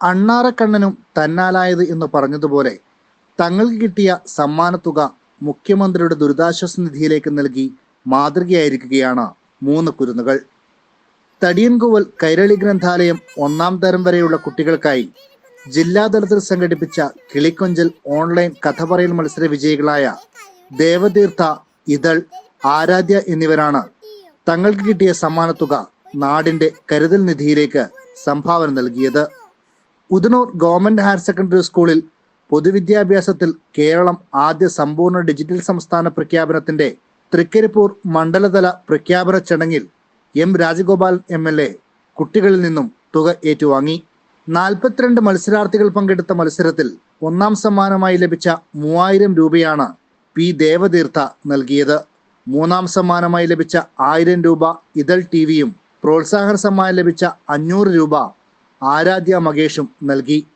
അണ്ണാറക്കണ്ണനും തന്നാലായത് എന്ന് പറഞ്ഞതുപോലെ തങ്ങൾക്ക് കിട്ടിയ സമ്മാനത്തുക മുഖ്യമന്ത്രിയുടെ ദുരിതാശ്വാസ നിധിയിലേക്ക് നൽകി മാതൃകയായിരിക്കുകയാണ് മൂന്ന് കുരുന്നുകൾ. തടിയൻകോവൽ കൈരളി ഗ്രന്ഥാലയം ഒന്നാം തരം വരെയുള്ള കുട്ടികൾക്കായി ജില്ലാതലത്തിൽ സംഘടിപ്പിച്ച കിളിക്കൊഞ്ചൽ ഓൺലൈൻ കഥ പറയൽ മത്സര വിജയികളായ ദേവതീർത്ഥ ഇതൾ ആരാധ്യ എന്നിവരാണ് തങ്ങൾക്ക് കിട്ടിയ സമ്മാനത്തുക നാടിന്റെ കരുതൽ നിധിയിലേക്ക് സംഭാവന നൽകിയത്. ഉദനൂർ ഗവൺമെന്റ് ഹയർ സെക്കൻഡറി സ്കൂളിൽ പൊതുവിദ്യാഭ്യാസത്തിൽ കേരളം ആദ്യ സമ്പൂർണ ഡിജിറ്റൽ സംസ്ഥാന പ്രഖ്യാപനത്തിന്റെ തൃക്കരിപ്പൂർ മണ്ഡലതല പ്രഖ്യാപന ചടങ്ങിൽ M Rajagopal M L A കുട്ടികളിൽ നിന്നും തുക ഏറ്റുവാങ്ങി. നാൽപ്പത്തിരണ്ട് മത്സരാർത്ഥികൾ പങ്കെടുത്ത മത്സരത്തിൽ ഒന്നാം സമ്മാനമായി ലഭിച്ച മൂവായിരം രൂപയാണ് പി ദേവതീർത്ഥ നൽകിയത്. മൂന്നാം സമ്മാനമായി ലഭിച്ച ആയിരം രൂപ ഇതൾ ടി വിയും പ്രോത്സാഹന സമ്മാനം ലഭിച്ച അഞ്ഞൂറ് രൂപ ആരാധ്യ മകേഷും നൽകി.